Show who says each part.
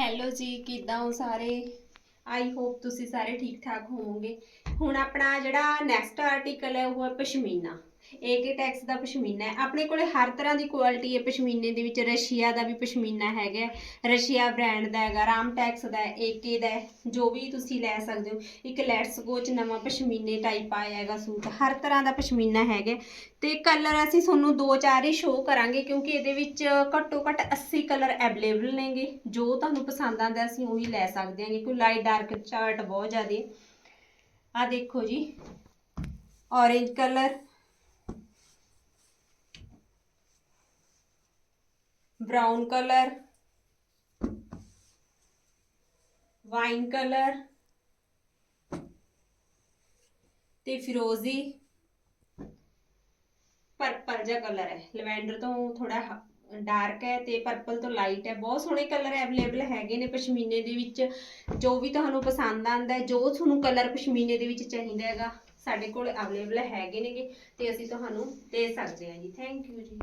Speaker 1: Hello ਜੀ, ਕਿੱਦਾਂ ਹੋ ਸਾਰੇ? ਆਈ ਹੋਪ ਤੁਸੀਂ ਸਾਰੇ ਠੀਕ ਠਾਕ ਹੋਵੋਗੇ। ਹੁਣ ਆਪਣਾ ਜਿਹੜਾ ਨੈਕਸਟ ਆਰਟੀਕਲ ਹੈ, ਉਹ ਹੈ ਪਸ਼ਮੀਨਾ। ਏਕੇ ਟੈਕਸ ਦਾ ਪਸ਼ਮੀਨਾ ਹੈ। ਆਪਣੇ ਕੋਲੇ ਹਰ ਤਰ੍ਹਾਂ ਦੀ ਕੁਆਲਿਟੀ ਹੈ। ਪਸ਼ਮੀਨੇ ਦੇ ਵਿੱਚ ਰਸ਼ੀਆ ਦਾ ਵੀ ਪਸ਼ਮੀਨਾ ਹੈਗਾ ਰਸ਼ੀਆ ਬ੍ਰਾਂਡ ਦਾ ਹੈਗਾ, ਰਾਮ ਟੈਕਸ ਦਾ ਹੈ ਏਕੇ ਦਾ ਜੋ ਵੀ ਤੁਸੀਂ ਲੈ ਸਕਦੇ ਹੋ, ਇੱਕ ਲੈਟਸ ਗੋ ਚ ਨਵਾਂ ਪਸ਼ਮੀਨੇ ਟਾਈਪ ਆਇਆ ਹੈਗਾ ਸੂਟ। ਹਰ ਤਰ੍ਹਾਂ ਦਾ ਪਸ਼ਮੀਨਾ ਹੈਗਾ ਤੇ ਕਲਰ ਅਸੀਂ ਤੁਹਾਨੂੰ ਦੋ ਚਾਰ ਹੀ ਸ਼ੋਅ ਕਰਾਂਗੇ, ਕਿਉਂਕਿ ਇਹਦੇ ਵਿੱਚ ਘੱਟੋ ਘੱਟ 80 ਕਲਰ ਅਵੇਲੇਬਲ ਨੇਗੇ। ਜੋ ਤੁਹਾਨੂੰ ਪਸੰਦ ਆਂਦਾ ਅਸੀਂ ਉਹੀ ਲੈ ਸਕਦੇ ਹਾਂਗੇ। ਕੋਈ ਲਾਈਟ ਡਾਰਕ ਚਾਰਟ ਬਹੁਤ ਜ਼ਿਆਦਾ। ਆ ਦੇਖੋ ਜੀ। orange colour brown colour wine colour ਤੇ ਫਿਰੋਜ਼ੀ ਪਰਪਲ ਜਿਹਾ ਕਲਰ ਹੈ। ਲਵੈਂਡਰ ਤੋਂ ਥੋੜਾ ਡਾਰਕ ਹੈ ਤੇ ਪਰਪਲ ਤੋਂ ਲਾਈਟ ਹੈ। ਬਹੁਤ ਸੋਹਣੇ ਕਲਰ ਅਵੇਲੇਬਲ ਹੈਗੇ ਨੇ ਪਸ਼ਮੀਨੇ ਦੇ ਵਿੱਚ। ਜੋ ਵੀ ਤੁਹਾਨੂੰ ਪਸੰਦ ਆਂਦਾ ਹੈ, ਜੋ ਤੁਹਾਨੂੰ ਕਲਰ ਪਸ਼ਮੀਨੇ ਦੇ ਵਿੱਚ ਚਾਹੀਦਾ ਹੈਗਾ, ਸਾਡੇ ਕੋਲ ਅਵੇਲੇਬਲ ਹੈਗੇ ਨੇਗੇ ਤੇ ਅਸੀਂ ਤੁਹਾਨੂੰ ਦੇ ਸਕਦੇ ਹਾਂ ਜੀ। ਥੈਂਕ ਯੂ ਜੀ।